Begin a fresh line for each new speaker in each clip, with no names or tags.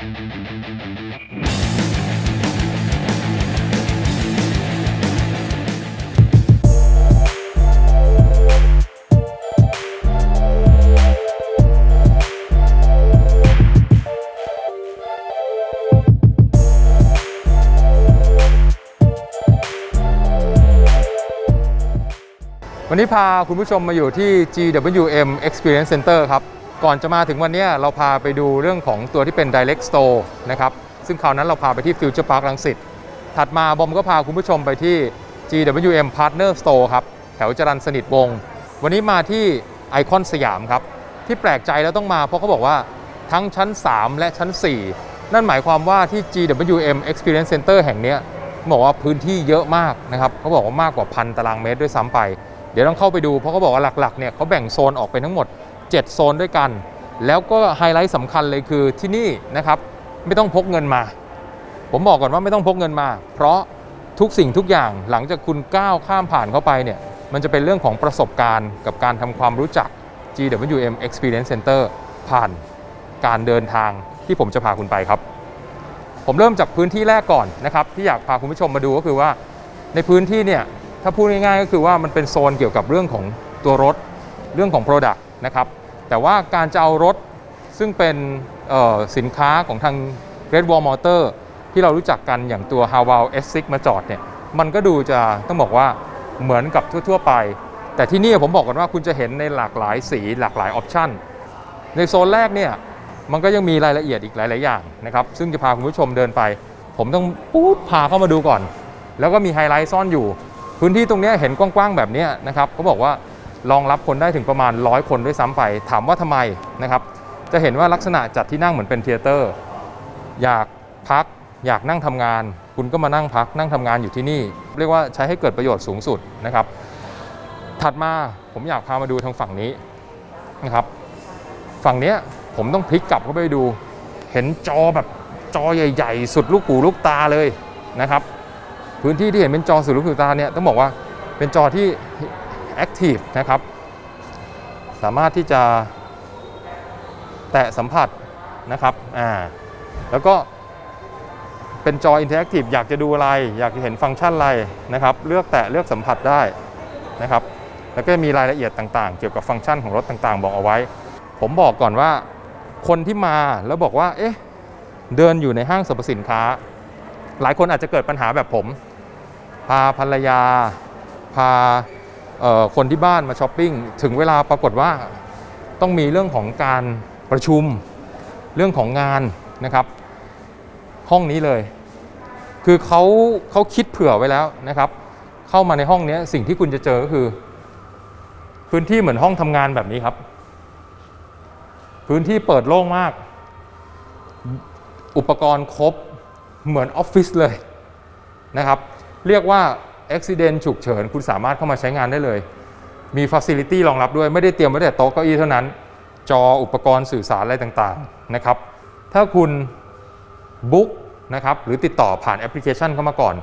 วันนี้พาคุณผู้ชมมาอยู่ที่ GWM Experience Center ครับ ก่อนจะมาถึงวันนี้เราพาไปดูเรื่องของตัวที่เป็น Direct Store นะครับซึ่งคราวนั้นเราพาไปที่ Future Park ลังสิตถัดมาบอมก็พาคุณผู้ชมไปที่ GWM Partner Store ครับแถวจรันสนิทวง วันนี้มาที่ไอคอนสยามครับที่แปลกใจแล้วต้องมาเพราะเขาบอกว่าทั้งชั้น 3 และชั้น 4 นั่นหมายความว่าที่ GWM Experience Center แห่งนี้บอกว่าพื้นที่เยอะมากนะครับเขาบอกว่ามากกว่าพันตารางเมตรด้วยซ้ำไป เดี๋ยวต้องเข้าไปดูเพราะเขาบอกว่าหลักๆเนี่ยเขาแบ่งโซนออกเป็นทั้งหมด 7 โซนด้วยกัน แล้วก็ไฮไลท์สำคัญเลยคือที่นี่นะครับไม่ต้องพกเงินมา ผมบอกก่อนว่าไม่ต้องพกเงินมา เพราะทุกสิ่งทุกอย่างหลังจากคุณก้าวข้ามผ่านเข้าไปเนี่ยมันจะเป็นเรื่องของประสบการณ์กับการทำความรู้จัก GWM Experience Center ผ่านการเดินทางที่ผมจะพาคุณไปครับ ผมเริ่มจากพื้นที่แรกก่อนนะครับที่อยากพาคุณผู้ชมมาดูก็คือว่า ในพื้นที่เนี่ยถ้าพูดง่ายๆก็คือว่ามันเป็นโซนเกี่ยวกับเรื่องของตัวรถเรื่องของ Product นะครับ แต่ว่าการจะเอารถซึ่งเป็นสินค้าของทาง Great Wall Motor ที่เรารู้จักกันอย่างตัว h a w a l S6 มาจอดเนี่ยมันก็ดูจะต้องบอกว่าเหมือนกับทั่ว ๆ ไป แต่ที่นี่ผมบอกก่อนว่าคุณจะเห็นในหลากหลายสีหลากหลายออปชันในโซนแรกเนี่ยมันก็ยังมีรายละเอียดอีกหลาย ๆ อย่างนะครับ ซึ่งจะพาคุณผู้ชมเดินไป ผมต้องปู๊ดพาเข้ามาดูก่อน แล้วก็มีไฮไลท์ซ่อนอยู่ พื้นที่ตรงนี้เห็นกว้าง ๆ แบบนี้นะครับเขาบอกว่า รองรับคนได้ถึงประมาณ 100 คนด้วยซ้ำไป ถามว่าทำไมนะครับจะเห็นว่าลักษณะจัดที่นั่งเหมือนเป็นเทเตอร์ อยากพักอยากนั่งทำงาน คุณก็มานั่งพักนั่งทำงานอยู่ที่นี่ เรียกว่าใช้ให้เกิดประโยชน์สูงสุดนะครับ ถัดมาผมอยากพามาดูทางฝั่งนี้นะครับ ฝั่งนี้ผมต้องพลิกกลับเข้าไปดู เห็นจอแบบจอใหญ่ ๆ สุดลูกหูลูกตาเลยนะครับ พื้นที่ที่เห็นเป็นจอสุดลูกหูตาเนี่ยต้องบอกว่าเป็นจอที่ แอคทีฟนะครับ สามารถที่จะแตะสัมผัสนะครับอ่าแล้วก็เป็นจออินเทอร์แอคทีฟอยากจะดูอะไร อยากจะเห็นฟังก์ชันอะไรนะครับ เลือกแตะเลือกสัมผัสได้นะครับ แล้วก็มีรายละเอียดต่างๆ เกี่ยวกับฟังก์ชันของรถต่างๆ บอกเอาไว้ ผมบอกก่อนว่า คนที่มาแล้วบอกว่า เอ๊ะ เดินอยู่ในห้างสรรพสินค้า หลายคนอาจจะเกิดปัญหาแบบผม พาภรรยา พา คนที่บ้านมาช้อปปิ้งถึงเวลาปรากฏว่าต้องมีเรื่องของการประชุมเรื่องของงานนะครับ ห้องนี้เลย คือเขาเขาคิดเผื่อไว้แล้วนะครับ เข้ามาในห้องนี้สิ่งที่คุณจะเจอก็คือ พื้นที่เหมือนห้องทำงานแบบนี้ครับ พื้นที่เปิดโล่งมาก อุปกรณ์ครบเหมือนออฟฟิศเลยนะครับ เรียกว่า Accident ฉุกเฉิน คุณสามารถเข้ามาใช้งานได้เลย มี Facility รองรับด้วยไม่ได้เตรียมไว้แต่โต๊ะเก้าอี้เท่านั้น จออุปกรณ์สื่อสารอะไรต่างๆนะครับ ถ้าคุณบุ๊กนะครับหรือติดต่อผ่านแอปพลิเคชันเข้ามาก่อน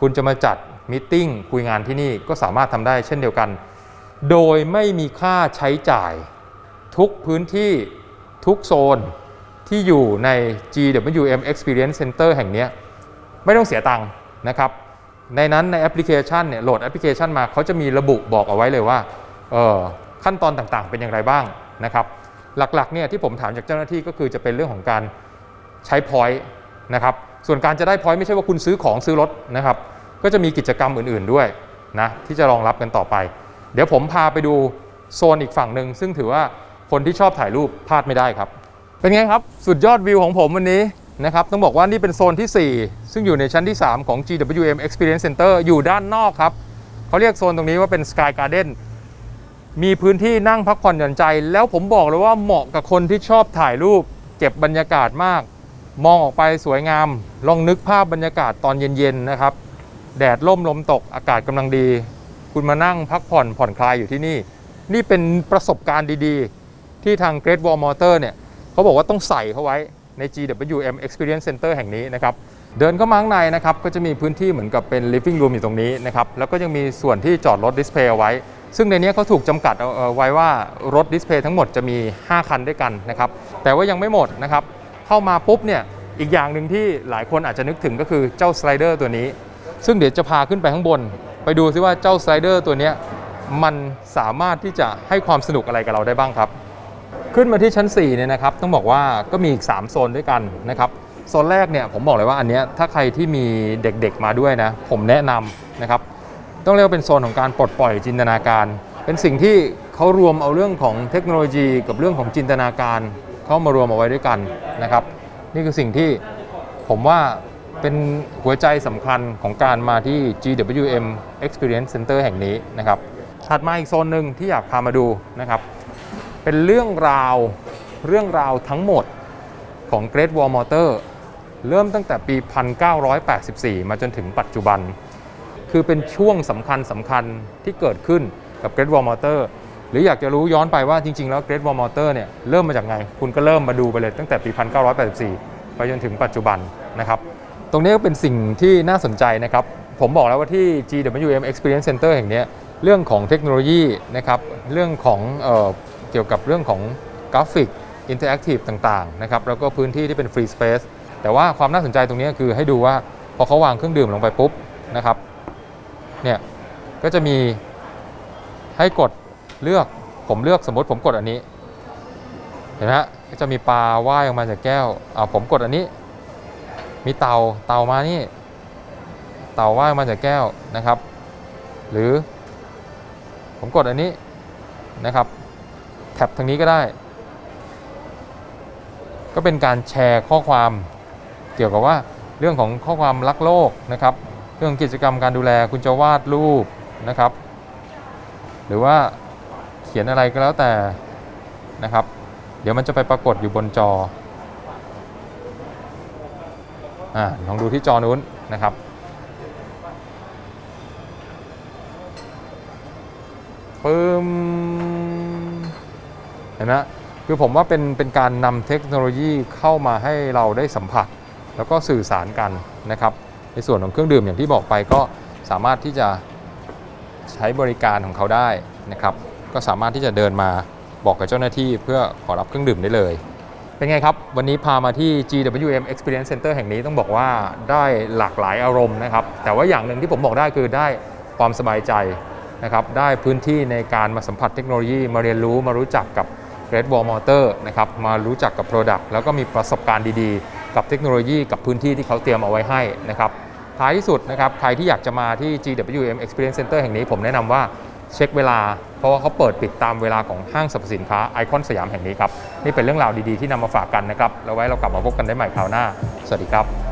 คุณจะมาจัดมิ팅คุยงานที่นี่ก็สามารถทำได้เช่นเดียวกัน โดยไม่มีค่าใช้จ่ายทุกพื้นที่ทุกโซนที่อยู่ใน GWM Experience Center แห่งนี้ไม่ต้องเสียตังค์นะครับ ในนั้นในแอปพลิเคชันเนี่ยโหลดแอปพลิเคชันมาเขาจะมีระบุบอกเอาไว้เลยว่าเออขั้นตอนต่างๆ เป็นอย่างไรบ้างนะครับ หลักๆเนี่ยที่ผมถามจากเจ้าหน้าที่ก็คือจะเป็นเรื่องของการใช้พอยต์นะครับส่วนการจะได้พอยต์ไม่ใช่ว่าคุณซื้อของซื้อรถนะครับ ก็จะมีกิจกรรมอื่นๆด้วยนะที่จะรองรับกันต่อไป เดี๋ยวผมพาไปดูโซนอีกฝั่งหนึ่งซึ่งถือว่าคนที่ชอบถ่ายรูปพลาดไม่ได้ครับ เป็นไงครับ สุดยอดวิวของผมวันนี้ นะครับต้องบอกว่านี่เป็นโซนที่ 4 ซึ่งอยู่ในชั้นที่ 3 ของ GWM Experience Center อยู่ด้านนอกครับเขาเรียกโซนตรงนี้ว่าเป็น Sky Garden มีพื้นที่นั่งพักผ่อนหย่อนใจ แล้วผมบอกเลยว่าเหมาะกับคนที่ชอบถ่ายรูป เก็บบรรยากาศมาก มองออกไปสวยงาม ลองนึกภาพบรรยากาศตอนเย็นๆนะครับ แดดล่มลมตกอากาศกำลังดี คุณมานั่งพักผ่อนผ่อนคลายอยู่ที่นี่ นี่เป็นประสบการณ์ดีๆ ที่ทาง Great Wall Motor เนี่ยเขาบอกว่าต้องใส่เข้าไว้ ใน GWM Experience Center แห่งนี้นะครับ เดินเข้ามาข้างในนะครับ ก็จะมีพื้นที่เหมือนกับเป็น living room อยู่ตรงนี้นะครับ แล้วก็ยังมีส่วนที่จอดรถดิสเพย์เอาไว้ ซึ่งในนี้เขาถูกจำกัดเอาไว้ว่ารถดิสเพย์ทั้งหมดจะมี 5 คันด้วยกันนะครับ แต่ว่ายังไม่หมดนะครับ เข้ามาปุ๊บเนี่ยอีกอย่างหนึ่งที่หลายคนอาจจะนึกถึงก็คือเจ้าสไลเดอร์ตัวนี้ ซึ่งเดี๋ยวจะพาขึ้นไปข้างบน ไปดูซิว่าเจ้าสไลเดอร์ตัวนี้มันสามารถที่จะให้ความสนุกอะไรกับเราได้บ้างครับ ขึ้นมาที่ชั้น4เนี่ยนะครับต้องบอกว่าก็มีอีก 3 โซนด้วยกันนะครับโซนแรกเนี่ยผมบอกเลยว่าอันเนี้ยถ้าใครที่มีเด็กๆมาด้วยนะผมแนะนำนะครับต้องเรียกว่าเป็นโซนของการปลดปล่อยจินตนาการ เป็นสิ่งที่เขารวมเอาเรื่องของเทคโนโลยี กับเรื่องของจินตนาการเข้ามารวมเอาไว้ด้วยกันนะครับนี่คือสิ่งที่ผมว่าเป็นหัวใจสำคัญของการมาที่ GWM Experience Center แห่งนี้นะครับถัดมาอีกโซนหนึ่งที่อยากพามาดูนะครับ เป็นเรื่องราวเรื่องราวทั้งหมดของ Great Wall Motor เริ่มตั้งแต่ปี 1984 มาจนถึงปัจจุบัน คือเป็นช่วงสำคัญสำคัญที่เกิดขึ้นกับ Great Wall Motor หรืออยากจะรู้ย้อนไปว่าจริง ๆ แล้ว Great Wall Motor เนี่ยเริ่มมาจากไง คุณก็เริ่มมาดูไปเลยตั้งแต่ปี 1984 ไปจนถึงปัจจุบันนะครับ ตรงนี้ก็เป็นสิ่งที่น่าสนใจนะครับ ผมบอกแล้วว่าที่ GWM Experience Center แห่งนี้เรื่องของเทคโนโลยีนะครับ เรื่องของ เกี่ยวกับเรื่องของกราฟิกอินเทอร์แอคทีฟต่างๆนะครับแล้วก็พื้นที่ที่เป็นฟรีสเปซแต่ว่าความน่าสนใจตรงนี้คือให้ดูว่าพอเขาวางเครื่องดื่มลงไปปุ๊บนะครับเนี่ยก็จะมีให้กดเลือกผมเลือกสมมติผมกดอันนี้เห็นไหมฮะก็จะมีปลาว่ายออกมาจากแก้วอ่าผมกดอันนี้ มีเต่าเต่ามานี่ เต่าว่ายออกมาจากแก้วนะครับ หรือ ผมกดอันนี้นะครับ แท็บทางนี้ก็ได้ ก็เป็นการแชร์ข้อความเกี่ยวกับว่าเรื่องของข้อความรักโลกนะครับ เรื่องกิจกรรมการดูแลคุณจะวาดรูปนะครับ หรือว่าเขียนอะไรก็แล้วแต่นะครับ เดี๋ยวมันจะไปปรากฏอยู่บนจออ่าลองดูที่จอนู้นนะครับปึ้ม ห็นไหมคือผมว่าเป็นเป็นการนำเทคโนโลยีเข้ามาให้เราได้สัมผัส แล้วก็สื่อสารกันนะครับในส่วนของเครื่องดื่มอย่างที่บอกไปก็สามารถที่จะใช้บริการของเขาได้นะครับก็สามารถที่จะเดินมาบอกกับเจ้าหน้าที่เพื่อขอรับเครื่องดื่มได้เลย เป็นไงครับ วันนี้พามาที่ GWM Experience Center แห่งนี้ต้องบอกว่าได้หลากหลายอารมณ์นะครับ แต่ว่าอย่างหนึ่งที่ผมบอกได้คือได้ความสบายใจนะครับ ได้พื้นที่ในการมาสัมผัสเทคโนโลยี มาเรียนรู้ มารู้จักกับ Great Wall Motor นะครับมารู้จักกับ Product แล้วก็มีประสบการณ์ดีๆ กับเทคโนโลยีกับพื้นที่ที่เขาเตรียมเอาไว้ให้นะครับท้ายที่สุดนะครับใครที่อยากจะมาที่ GWM Experience Center แห่งนี้ผมแนะนำว่าเช็คเวลา เพราะว่าเขาเปิดปิดตามเวลาของห้างสรรพสินค้าไอคอนสยามแห่งนี้ครับ นี่เป็นเรื่องราวดีๆที่นำมาฝากกันนะครับ แล้วไว้เรากลับมาพบกันได้ใหม่คราวหน้า สวัสดีครับ